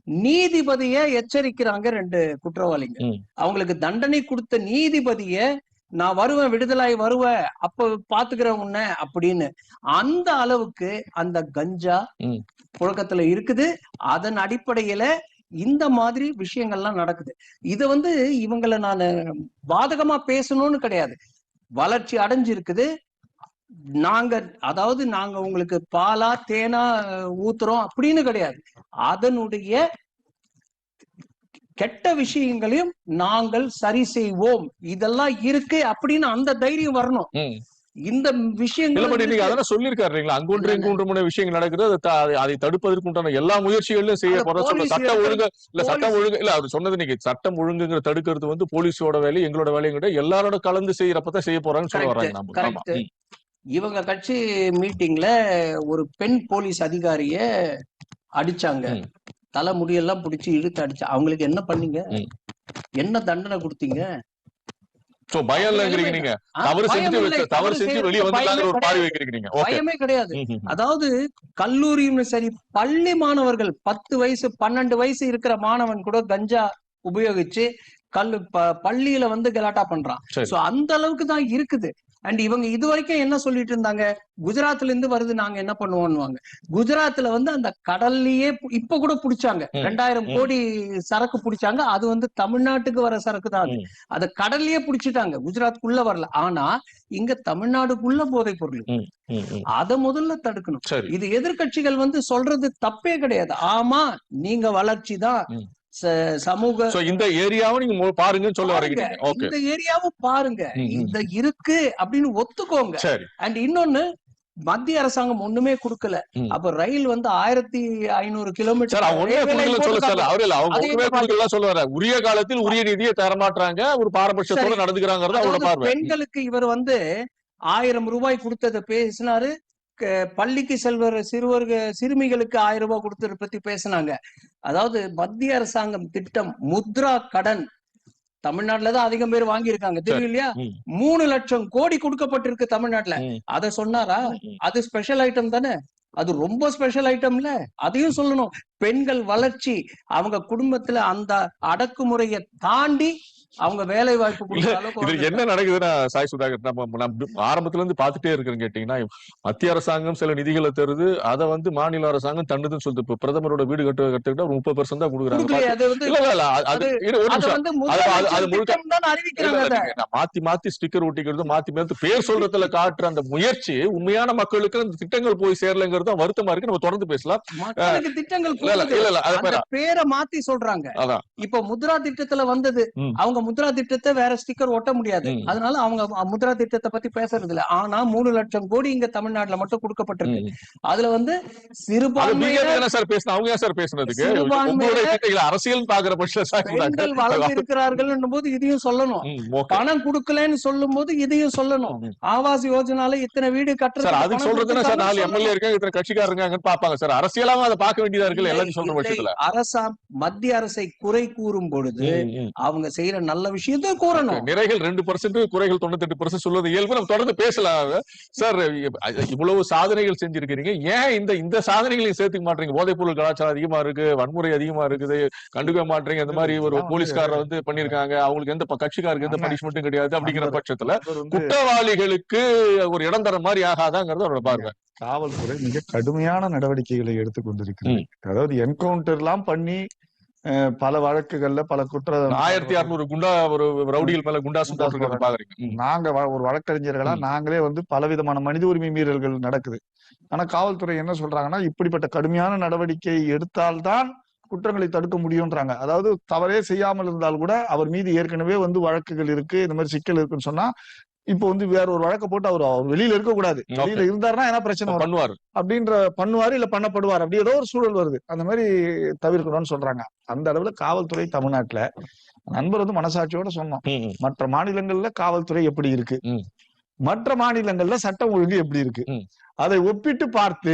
நீதிபதிய எச்சரிக்கிறாங்க ரெண்டு குற்றவாளிங்க. அவங்களுக்கு தண்டனை கொடுத்த நீதிபதிய நான் வருவேன் விடுதலாய் வருவேன் அப்ப பாத்துக்கிறேன் உன்னை அப்படின்னு அந்த அளவுக்கு அந்த கஞ்சா. புழக்கத்துல இருக்குது அதன் அடிப்படையில இந்த மாதிரி விஷயங்கள்லாம் நடக்குது. இத வந்து இவங்களை நான் பாதகமா பேசணும்னு கிடையாது. வளர்ச்சி அடைஞ்சிருக்குது. நாங்க அதாவது நாங்க உங்களுக்கு பாலா தேனா ஊத்துறோம் அப்படின்னு கிடையாது. அதனுடைய கெட்ட விஷயங்களையும் நாங்கள் சரி செய்வோம். இதெல்லாம் இருக்கு அப்படின்னு அந்த தைரியம் வரணும். இந்த விஷயங்கள் அதெல்லாம் சொல்லியிருக்காரு அங்கொன்று இங்கொன்று முறை விஷயங்கள் நடக்குது. அதை தடுப்பதற்கு உண்டான எல்லா முயற்சிகளிலும் செய்ய இடத்துல- ஒழுங்கு இல்ல சட்டம் ஒழுங்கு இல்ல அவர் சொன்னது நீங்க சட்டம் ஒழுங்குங்கிற தடுக்கிறது வந்து போலீஸோட வேலை எங்களோட வேலையும் எல்லாரோட கலந்து செய்யறப்பதான் செய்ய போறாங்கன்னு சொல்ல வராங்க. இவங்க கட்சி மீட்டிங்ல ஒரு பெண் போலீஸ் அதிகாரிய அடிச்சாங்க. தலை முடியெல்லாம் பிடிச்சி இழுத்து அடிச்சா அவங்களுக்கு என்ன பண்ணீங்க. என்ன தண்டனை கொடுத்தீங்க? சோ பயம் இல்லைங்கிறீங்க நீங்க. தவறு செஞ்சு தவறு செஞ்சு வெளியே வந்துட்டாங்கிற பயமே ஒரு கிடையாது. வைக்கிறீங்க. பயமே கிடையாது. அதாவது கல்லூரியும் சரி பள்ளி மாணவர்கள் பத்து வயசு பன்னெண்டு வயசு இருக்கிற மாணவன் கூட கஞ்சா உபயோகிச்சு கல்லு ப- பள்ளியில வந்து கலாட்டா பண்றான். சோ அந்த அளவுக்கு தான் இருக்குது. அண்ட் இவங்க இது வரைக்கும் என்ன சொல்லிட்டு இருந்தாங்க? குஜராத்ல இருந்து வருது நாங்க என்ன பண்ணுவோம்னுவாங்க. குஜராத்ல வந்து அந்த கடல்லயே இப்ப கூட புடிச்சாங்க. ரெண்டாயிரம். கோடி சரக்கு புடிச்சாங்க. அது வந்து தமிழ்நாட்டுக்கு வர சரக்கு தான் அது. கடல்லயே புடிச்சிட்டாங்க. குஜராத்துக்குள்ள வரல. ஆனா இங்க தமிழ்நாடுக்குள்ள போதைப் பொருள். அதை முதல்ல தடுக்கணும். இது எதிர்க்கட்சிகள் வந்து சொல்றது தப்பே கிடையாது. ஆமா நீங்க வளர்ச்சி தான். சமூக சோ இந்த ஏரியாவை நீங்க பாருங்கன்னு சொல்ல வரீங்க பாருங்க, இந்த ஏரியாவும் பாருங்க. இந்த இருக்கு அப்படின்னு ஒத்துக்கோங்க. அண்ட் இன்னொன்னு மத்திய அரசாங்கம் ஒண்ணுமே கொடுக்கல. அப்ப ரயில் வந்து ஆயிரத்தி ஐநூறு கிலோமீட்டர் அவங்க ஒண்ணுமே கொடுக்கல சொல்ல சார் அவரு இல்ல அவங்க அதே ஒண்ணுமே மாதிரி- கொடுக்கல சொல்ல வர உரிய காலத்தில் உரிய நிதியை தரமாட்டாங்க ஒரு பாரபட்சத்தோட பார்வை. பெண்களுக்கு இவர் வந்து ஆயிரம் ரூபாய் கொடுத்ததை பேசினாரு. பள்ளிக்கு செல்வர் சிறுவர்கள் சிறுமிகளுக்கு ஆயிரம் ரூபாய் கொடுத்ததை பத்தி பேசினாங்க. அதாவது மத்திய அரசாங்கம் திட்டம் முத்ரா கடன். தமிழ்நாட்டுல தான் அதிகம் பேர் வாங்கியிருக்காங்க. தெரியும் இல்லையா. மூணு லட்சம் கோடி கொடுக்கப்பட்டிருக்கு தமிழ்நாட்டுல. அத சொன்னாரா. அது ஸ்பெஷல் ஐட்டம் தானே? அது ரொம்ப ஸ்பெஷல் ஐட்டம்ல அதையும் சொல்லணும். பெண்கள் வளர்ச்சி அவங்க குடும்பத்துல அந்த அடக்குமுறையை தாண்டி அவங்க வேலை வாய்ப்பு வந்திருக்காங்க. என்ன நடக்குதுன்னா சாய் சுதாகர் நம்ம ஆரம்பத்துல இருந்து பாத்துட்டே இருக்கிறோம் கேட்டீங்கன்னா மத்திய அரசாங்கம் சில நிதிகளை தருது அதை வந்து மாநில அரசாங்கம் தண்டுதுன்னு சொல்லுது. இப்ப பிரதமரோட வீடு கட்டு கட்டுக்கிட்டா ஒரு முப்பது பெர்சென்ட் தான் கொடுக்குறாங்க. மாத்தி மாத்தி ஸ்டிக்கர் ஒட்டிக்கிறது மாத்தி மாத்தி பேர் சொல்றதுல காட்டுற அந்த முயற்சி உண்மையான மக்களுக்கு அந்த திட்டங்கள் போய் சேரலைங்கிறது தான் வருத்தமா இருக்கு. நம்ம தொடர்ந்து பேசலாம். திட்டங்கள் பேரா மாத்தி சொல்றாங்க. அதான். இப்ப முத்ரா திட்டத்துல வந்தது ம். அவங்க முத்ரா திட்டத்தை வேற ஸ்டிக்கர் ஒட்ட முடியாது. அதனால அவங்க முத்ரா திட்டத்தை பத்தி பேசுறது இல்ல. ஆனா மூணு லட்சம் கோடி இங்க தமிழ்நாட்டுல மட்டும் கொடுக்கப்பட்டிருக்கு. அதுல வந்து அது சிறுபான்மையினர் சார் அவங்க சார் பேசுனதுக்கு? அரசியல் பாக்குற பெண்கள் வளர்ந்து இருக்கிறார்கள் போது இதையும் சொல்லணும். பணம் கொடுக்கலன்னு சொல்லும் போது இதையும் சொல்லணும். ஆவாஸ் யோஜனால இத்தனை வீடு கட்டுறது அதுக்கு சொல்றதுன்னா சார் நாலு எம்எல்ஏ இருக்காங்க இத்தனை கட்சிக்காரங்க பாப்பாங்க சார். அரசியலாவும் அதை பார்க்க வேண்டியதா இருக்குல்ல எல்லாத்தையும் சொல்ற பட்சத்துல? அரசாம் மத்திய அரசை குறை கூறும் பொழுது. அவங்க செய்யற நல்ல விஷயத்தை கூறணும். நிறைகள் ரெண்டு பர்சன்ட் குறைகள் தொண்ணூத்தெட்டு பர்சன்ட் சொல்வது இயல்பு. நம்ம தொடர்ந்து பேசலாம். சார் இவ்வளவு சாதனைகள் செஞ்சிருக்கிறீங்க. ஏன் இந்த இந்த சாதனைகளையும் சேர்த்துக்க மாட்டீங்க போதைப் பொருள் கலாச்சாரம் அதிகமா இருக்கு வன்முறை அதிகமா இருக்குது கண்டுக்க மாட்டீங்க இந்த மாதிரி ஒரு போலீஸ்காரர் வந்து பண்ணிருக்காங்க அவங்களுக்கு எந்த கட்சிக்காருக்கு எந்த. பனிஷ்மெண்ட்டும் கிடையாது அப்படிங்கிற பட்சத்துல குற்றவாளிகளுக்கு ஒரு இடம் தர மாதிரி ஆகாதாங்கிறது அவரோட பார்வை. காவல்துறை மிக கடுமையான நடவடிக்கைகளை எடுத்துக் கொண்டிருக்கிறது. அதாவது என்கவுண்டர் எல்லாம் பண்ணி பல வழக்குகள்ல பல குற்ற ஆயிரத்தி அறுநூறு குண்டா ஒரு ரவுடிகள் குண்டாசு போட்டிருக்கிறத பாக்குறீங்க. நாங்க ஒரு வழக்கறிஞர்களா. நாங்களே வந்து பலவிதமான மனித உரிமை மீறல்கள் நடக்குது. ஆனா காவல்துறை என்ன சொல்றாங்கன்னா இப்படிப்பட்ட கடுமையான நடவடிக்கை எடுத்தால்தான் குற்றங்களை தடுக்க முடியும்ன்றாங்க. அதாவது தவறே செய்யாமல் இருந்தால் கூட அவர் மீது ஏற்கனவே வந்து வழக்குகள் இருக்கு இந்த மாதிரி சிக்கல் இருக்குன்னு சொன்னா இப்போ வந்து வேற ஒரு வழக்க போட்டு அவர் அவர் வெளியில இருக்க கூடாது. வெளியில இருந்தாருன்னா என்ன பிரச்சனை பண்ணுவாரு. அப்படின்ற பண்ணுவாரு இல்ல பண்ணப்படுவார். அப்படி ஏதோ ஒரு சூழல் வருது. அந்த மாதிரி தவிர்க்கணும்னு சொல்றாங்க. அந்த அளவுல காவல்துறை தமிழ்நாட்டுல நண்பர் வந்து மனசாட்சியோட சொன்னோம். மற்ற மாநிலங்கள்ல காவல்துறை எப்படி இருக்கு. மற்ற மாநிலங்கள்ல சட்டம் ஒழுங்கு எப்படி இருக்கு. அதை ஒப்பிட்டு பார்த்து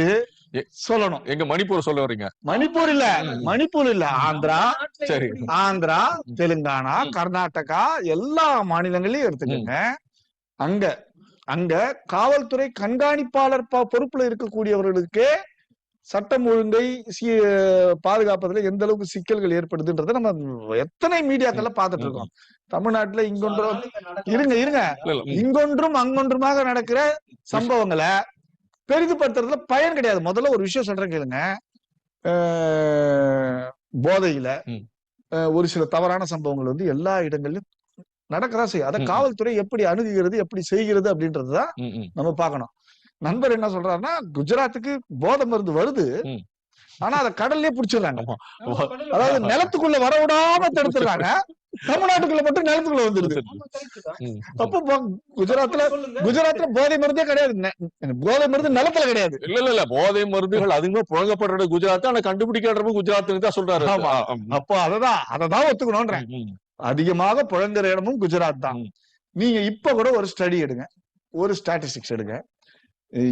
சொல்லணும். எங்க மணிப்பூர் சொல்ல வர்றீங்க மணிப்பூர் இல்ல. மணிப்பூர் இல்ல. ஆந்திரா சரி. ஆந்திரா தெலுங்கானா. கர்நாடகா எல்லா மாநிலங்களையும் எடுத்துக்கோங்க. அங்க அங்க காவல்துறை கண்காணிப்பாளர் பொறுப்புல இருக்கக்கூடியவர்களுக்கே சட்டம் ஒழுங்கை பாதுகாப்பதுல எந்த அளவுக்கு சிக்கல்கள் ஏற்படுதுன்றதை நம்ம எத்தனை மீடியாக்கள்ல பார்த்துட்டு இருக்கோம். தமிழ்நாட்டுல இங்கொன்றும் இருங்க இருங்க. இங்கொன்றும் அங்கொன்றுமாக நடக்கிற சம்பவங்களை பெரிதுபடுத்துறதுல பயன் கிடையாது. முதல்ல ஒரு விஷயம் சொல்றேன் கேளுங்க. போதையில ஒரு சில தவறான சம்பவங்கள் வந்து எல்லா இடங்களிலும் நடக்கதான் செய்யும். அதை. காவல்துறை எப்படி அணுகுகிறது எப்படி செய்கிறது அப்படின்றதுதான். நம்ம பார்க்கணும். நண்பர் என்ன சொல்றாருன்னா குஜராத்துக்கு போதை மருந்து வருது. ஆனா அதை கடல்லே புடிச்சிடுறாங்க. அதாவது நிலத்துக்குள்ள வர விடாம தடுத்துறாங்க தமிழ்நாட்டுக்குள்ள மட்டும் நிலத்துக்குள்ள வந்துருது. அப்போ குஜராத்ல குஜராத்ல போதை மருந்தே கிடையாது. போதை மருந்து நிலத்துல கிடையாது. இல்ல இல்ல இல்ல. போதை மருந்துகள் அதிகமா புழங்கப்படுற இடம் குஜராத் ஆனா கண்டுபிடிக்காத குஜராத் தான் சொல்றாரு. அப்போ அததான் அததான் ஒத்துக்கணும்ன்றேன். அதிகமாக புழங்குற இடமும் குஜராத் தான். நீங்க இப்ப கூட ஒரு ஸ்டடி எடுங்க. ஒரு ஸ்டாட்டிஸ்டிக்ஸ் எடுங்க.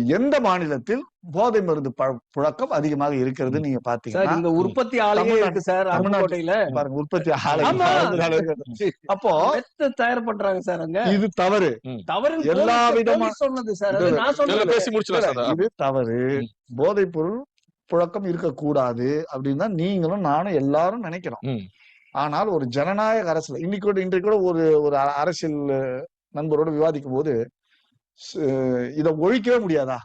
எந்த மாநிலத்தில் போதை மருந்து பழ- புழக்கம் அதிகமாக இருக்கிறது நீங்க சார் பாத்தீங்கன்னா இங்க உற்பத்தி ஆலையே இருக்கு சார் தமிழ்நாடு- அருப்புக்கோட்டையில பாருங்க உற்பத்தி ஆலை. அப்போ தயார் பண்றாங்க சார் அங்க. இது தவறு. தவறு எல்லா விதமா- சொன்னது சார். நான் இல்ல, சொன்னது பேசி முடிச்சலாம் சார் இது தவறு. ம். போதைப் பொருள் புழக்கம் இருக்கக்கூடாது. அப்படின்னு தான் நீங்களும் நானும் எல்லாரும் நினைக்கிறோம். ஆனால் ஒரு ஜனநாயக அரசுல இன்னைக்கு கூட இன்றைக்கு கூட ஒரு ஒரு அரசியல் நண்பரோட விவாதிக்கும் போது இத ஒழிக்கவே முடியாதா?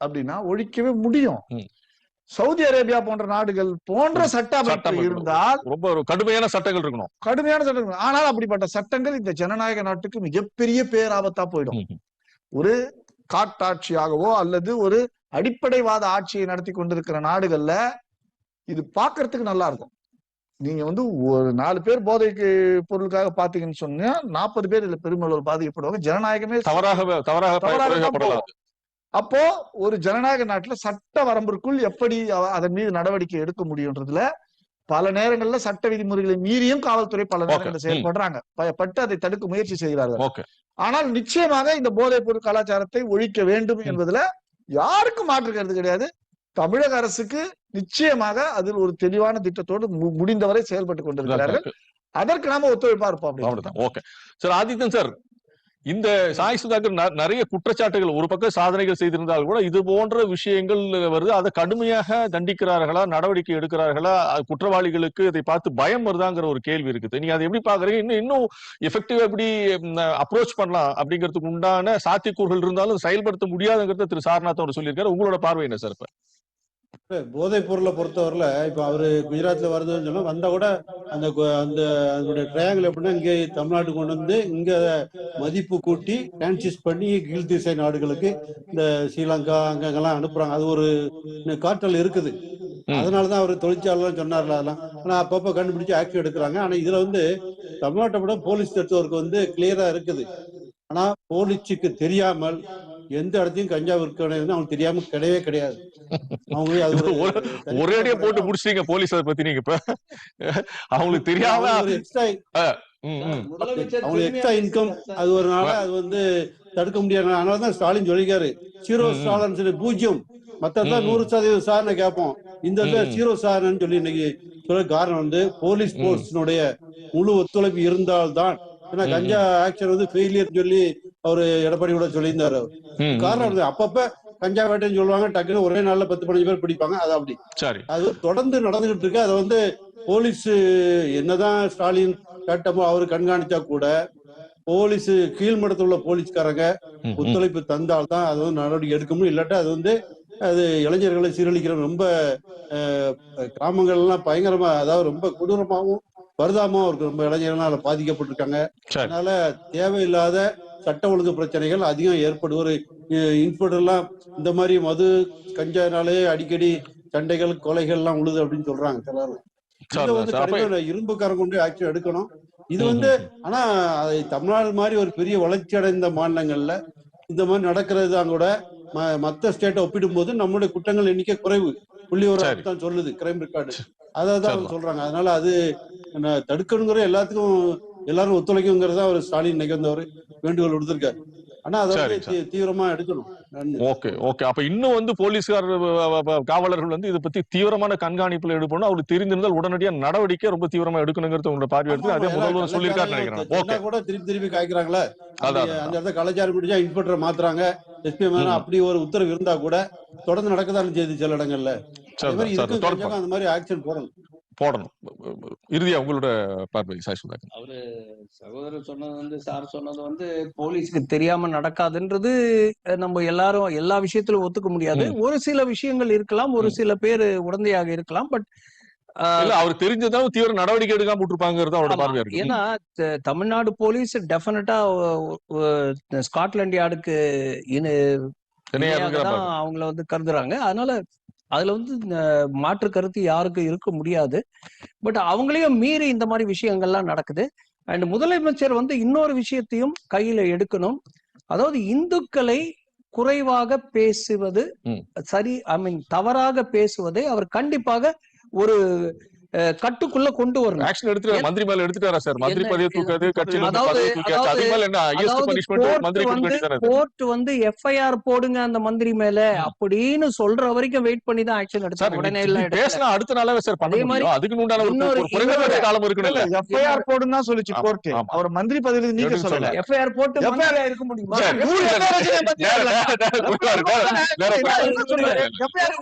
அப்படின்னா ஒழிக்கவே முடியும். சவுதி அரேபியா போன்ற நாடுகள் போன்ற சட்ட அமைப்பு இருந்தால் ரொம்ப கடுமையான சட்டங்கள் இருக்கணும். கடுமையான சட்டங்கள். ஆனால் அப்படிப்பட்ட சட்டங்கள் இந்த ஜனநாயக நாட்டுக்கு மிகப்பெரிய பேராபத்தா போயிடும். ஒரு காட்டாட்சியாகவோ அல்லது ஒரு அடிப்படைவாத ஆட்சியை நடத்தி கொண்டிருக்கிற நாடுகள்ல இது பார்க்கிறதுக்கு நல்லா இருக்கும். நீங்க வந்து ஒரு நாலு பேர் போதைக்கு பொருளுக்காக பாத்தீங்கன்னு சொன்னா நாற்பது பேர் இதுல பெருமளவு பாதிக்கப்படுவாங்க. ஜனநாயகமே தவறாக தவறாக அப்போ ஒரு ஜனநாயக நாட்டுல சட்ட வரம்பிற்குள் எப்படி அதன் மீது நடவடிக்கை எடுக்க முடியுன்றதுல பல நேரங்கள்ல சட்ட விதிமுறைகளை மீறியும் காவல்துறை பல நேரங்களில். செயல்படுறாங்க. பயப்பட்டு அதை தடுக்க முயற்சி செய்கிறார்கள். ஆனால் நிச்சயமாக இந்த போதைப் பொருள் கலாச்சாரத்தை ஒழிக்க வேண்டும். என்பதுல யாருக்கும் மாற்று கருத்து கிடையாது. தமிழக அரசுக்கு நிச்சயமாக அதில் ஒரு தெளிவான திட்டத்தோடு முடிந்தவரை செயல்பட்டு கொண்டிருக்கிறார்கள். அதற்கு நாம ஒத்துழைப்பா இருப்போம் ஓகே. சார் ஆதித்தன் சார் இந்த சாய் சுதாகர் நிறைய குற்றச்சாட்டுகள் ஒரு பக்கம் சாதனைகள் செய்திருந்தால் கூட இது போன்ற விஷயங்கள் வருது. அதை கடுமையாக தண்டிக்கிறார்களா நடவடிக்கை எடுக்கிறார்களா குற்றவாளிகளுக்கு இதை பார்த்து பயம் வருதாங்கிற ஒரு கேள்வி இருக்குது. நீங்க அதை எப்படி பாக்குறீங்க இன்னும் இன்னும் எஃபெக்டிவா எப்படி அப்ரோச் பண்ணலாம் அப்படிங்கிறதுக்கு உண்டான சாத்தியக்கூறுகள் இருந்தாலும் செயல்படுத்த முடியாதுங்கிறத திரு சாரநாத் அவர் சொல்லியிருக்காரு. உங்களோட பார்வை என்ன சார் இப்ப? போதைப் பொருளை பொறுத்தவரையில இப்ப அவரு குஜராத்ல வருதுன்னு சொன்னா வந்தா கூட அந்த அந்த அதனுடைய ட்ரையாங்கிள் எப்படின்னா இங்க தமிழ்நாட்டுக்கு கொண்டு வந்து இங்க மதிப்பு கூட்டி டிரான்சிஸ் பண்ணி கீழ் திசை நாடுகளுக்கு இந்த ஸ்ரீலங்கா அங்கங்கெல்லாம் அனுப்புறாங்க. அது ஒரு காற்றல் இருக்குது. அதனாலதான் அவர் தொழிற்சாலாம் சொன்னார்ல அதெல்லாம். ஆனா அப்பப்ப கண்டுபிடிச்சு ஆக்ஷன் எடுக்கிறாங்க. ஆனா இதுல வந்து தமிழ்நாட்டை விட போலீஸ் நெட்வொர்க் வந்து கிளியரா இருக்குது. ஆனா போலீஸுக்கு தெரியாமல் எந்த இடத்தையும் கஞ்சா விற்கணும் அவங்களுக்கு தெரியாம கிடையவே கிடையாது. அவங்க அது ஒரு ஒரேடியா போட்டு முடிச்சிட்டீங்க போலீஸ் அதை பத்தி நீங்க இப்ப. அவங்களுக்கு தெரியாம அவங்களுக்கு எக்ஸ்ட்ரா இன்கம் அது ஒரு நாள அது வந்து தடுக்க முடியாது. அதனால தான் ஸ்டாலின் சொல்லிக்காரு ஜீரோ. ஸ்டாலன்ஸ் பூஜ்ஜியம். மத்ததான். நூறு சதவீதம் சார்னு கேட்போம். இந்த. ஜீரோ சார்னு சொல்லி இன்னைக்கு சொல்ல காரணம் வந்து போலீஸ். போர்ஸினுடைய முழு ஒத்துழைப்பு இருந்தால்தான். ஏன்னா கஞ்சா ஆக்ஷன் வந்து ஃபெயிலியர் சொல்லி அவரு எடப்பாடி கூட சொல்லியிருந்தாரு. அவர். காரணம் அப்பப்ப கஞ்சா வேட்டைன்னு சொல்லுவாங்க டக்குன்னு ஒரே நாள்ல பத்து பதினஞ்சு பேர் பிடிப்பாங்க அது அப்படி. சரி. அது தொடர்ந்து நடந்துகிட்டு இருக்கு. அதை வந்து போலீஸ் என்னதான் ஸ்டாலின் சட்டமோ அவரு கண்காணிச்சா கூட போலீஸ் கீழ்மட்டத்தில் உள்ள போலீஸ்காரங்க. ஒத்துழைப்பு தந்தால்தான் அது வந்து நடவடிக்கை எடுக்க முடியும். இல்லாட்டா அது வந்து அது இளைஞர்களை சீரழிக்கிற ரொம்ப கிராமங்கள்லாம் பயங்கரமா அதாவது ரொம்ப கொடூரமாகவும் பரிதாபமாவும் இருக்கு ரொம்ப இளைஞர்கள்லாம் அதுல பாதிக்கப்பட்டிருக்காங்க. அதனால தேவையில்லாத சட்ட ஒழுங்கு பிரச்சனைகள் அதிகம் ஏற்படும் ஒரு இன்ஸ்பெக்டர் எல்லாம் இந்த மாதிரி மது கஞ்சானாலே அடிக்கடி சண்டைகள் கொலைகள் எல்லாம் உழுது அப்படின்னு சொல்றாங்க சிலர் இதை வந்து இரும்புக்காரங்க கொண்டு ஆக்ஷன் எடுக்கணும். இது வந்து ஆனா அதை தமிழ்நாடு மாதிரி ஒரு பெரிய வளர்ச்சி அடைந்த மாநிலங்கள்ல இந்த மாதிரி நடக்கிறது தான் கூட மத்த ஸ்டேட்டை ஒப்பிடும்போது நம்மளுடைய குற்றங்கள் எண்ணிக்கை குறைவு. புள்ளி ஒரு. தான் சொல்லுது கிரைம் ரெக்கார்டு அதை தான் சரிதான். சொல்றாங்க. அதனால அது தடுக்கணுங்கிற எல்லாத்துக்கும் எல்லாரும் ஒத்துழைக்குங்கிறத அவர் ஸ்டாலின் இன்னைக்கு வேண்டுகோள் விடுத்திருக்காரு. ஆனா அதை தீவிரமா எடுக்கணும். Okay okay. அப்ப இன்னும் வந்து போலீஸ்கார் காவலர்கள் வந்து இதை பத்தி தீவிரமான கண்காணிப்புல ஈடுபடணும் அவருக்கு தெரிந்திருந்தால் உடனடியா நடவடிக்கை ரொம்ப தீவிரமா எடுக்கணுங்கிறது உங்களோட பார்வை எடுத்து ஆமா, அதே முதல்வர் சொல்லியிருக்காரு நினைக்கிறேன். ஓகே. கூட திருப்பி திருப்பி காய்க்கிறாங்களே. அந்த இடத்துல கலாச்சாரம் பிடிச்சா இன்ஸ்பெக்டரை மாத்துறாங்க. எஸ்பி. அப்படி ஒரு உத்தரவு இருந்தா கூட தொடர்ந்து நடக்கதான் செய்யுது சில இடங்கள்ல. அந்த மாதிரி ஆக்ஷன் போடணும். போடணும். இறுதியா உங்களோட பார்வை சாய் சுதாகர். அவரு சகோதரர் சொன்னது வந்து சார் சொன்னது வந்து போலீஸ்க்கு தெரியாம நடக்காதுன்றது நம்ம எல்லாரும் எல்லா விஷயத்திலும் ஒத்துக்க முடியாது. ஒரு சில விஷயங்கள் இருக்கலாம் ஒரு. சில பேர் உடந்தையாக இருக்கலாம் பட் இல்ல அவர் தெரிஞ்சதாலும் தீவிர நடவடிக்கை எடுக்காம விட்டுருப்பாங்கிறது அவரோட பார்வையா இருக்கு. ஏன்னா தமிழ்நாடு போலீஸ் டெஃபினட்டா ஸ்காட்லாண்ட் யார்டுக்கு அவங்கள வந்து கருதுறாங்க. அதனால அதுல வந்து மாற்று கருத்து யாருக்கும் இருக்க முடியாது. பட் அவங்களையும் மீறி இந்த மாதிரி விஷயங்கள்லாம் நடக்குது. அண்ட் முதலமைச்சர் வந்து இன்னொரு விஷயத்தையும் கையில எடுக்கணும். அதாவது இந்துக்களை குறைவாக பேசுவது. சரி ஐ மீன் தவறாக பேசுவதை அவர் கண்டிப்பாக ஒரு கட்டுக்குள்ள கொண்டு வரணும். ஆக்ஷன் எடுத்துட்டு மந்திரி மேல எடுத்துட்டாரா சார். மந்திரி பதவியை தூக்காது பதவி தூக்கியாச்சு அது மேல என்ன ஹையஸ்ட் court மந்திரி கோர்ட் வந்து எஃப்ஐஆர் போடுங்க அந்த மந்திரி மேல. அப்படின்னு சொல்ற வரைக்கும் வெயிட் பண்ணி தான் ஆக்ஷன் எடுத்தாங்க உடனே எடுக்கல. பேசினா அடுத்த நாளாவே சார் பண்ண முடியும். அதுக்கு உண்டான ஒரு குறைந்தபட்ச காலம் இருக்கணும் இல்ல. எஃப்ஐஆர் போடுன்னு தான் சொல்லிச்சு கோர்ட். அவர் மந்திரி பதவியில நீக்க எடுக்க சொல்லல. எஃப்ஐஆர் போட்டு மந்திரியா இருக்க முடியுமா? சரி, இல்ல.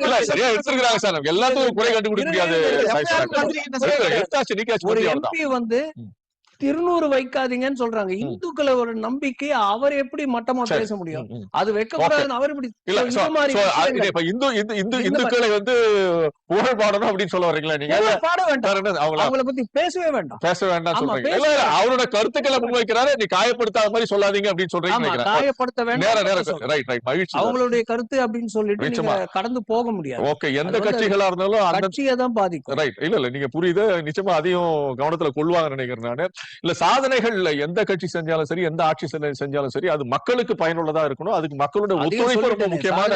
இல்ல எடுத்துருக்காங்க சார். எல்லாத்துக்கும் குறை கண்டுபிடிக்க முடியாது. ஒரு. எம்பி வந்து. திருநூறு வைக்காதீங்கன்னு சொல்றாங்க. இந்துக்களை ஒரு நம்பிக்கை அவர் எப்படி மட்டமா. பேச முடியும். அது வைக்க கூடாதுன்னு அவர் இப்படி இந்த இந்து இந்து இந்து இந்த இந்துக்களை வந்து புகழ் பாடணும் அப்படின்னு சொல்ல வரீங்களா நீங்க? பாட வேண்டாம். அவங்கள பத்தி பேசவே வேண்டாம். பேச வேண்டாம் சொல்றீங்க. அவரோட கருத்துக்களை முன்வைக்கிறாரு. நீ காயப்படுத்தாத மாதிரி சொல்லாதீங்க அப்படின்னு சொல்றீங்க காயப்படுத்த வேண்டாம் ரைட் ரைட் மகிழ்ச்சி அவங்களுடைய கருத்து அப்படின்னு சொல்லிட்டு. கடந்து போக முடியாது. ஓகே எந்த கட்சிகளா இருந்தாலும் அந்த கட்சியை தான் பாதிக்கும். ரைட் இல்ல இல்ல நீங்க புரியுது. நிச்சயமா அதையும் கவனத்துல கொள்வாங்க நினைக்கிறேன் நானு. இல்ல சாதனைகள் எந்த கட்சி செஞ்சாலும் சரி எந்த ஆட்சி செஞ்ச- செஞ்சாலும் சரி அது மக்களுக்கு பயனுள்ளதா இருக்கணும். அதுக்கு மக்களுடைய ஒத்துழைப்பு ரொம்ப முக்கியமான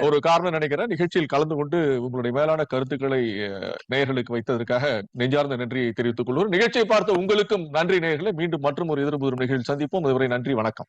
ஒரு காரணம் நினைக்கிறேன். நிகழ்ச்சியில் கலந்து கொண்டு உங்களுடைய மேலான கருத்துக்களை அஹ், நேயர்களுக்கு வைத்ததற்காக நெஞ்சார்ந்த நன்றியை தெரிவித்துக் கொள்வோம் நிகழ்ச்சியை பார்த்த உங்களுக்கும் நன்றி நேயர்களை. மீண்டும் மற்றும் ஒரு எதிர்ப்பு நிகழ்ச்சி சந்திப்போம். அதுவரை நன்றி வணக்கம்.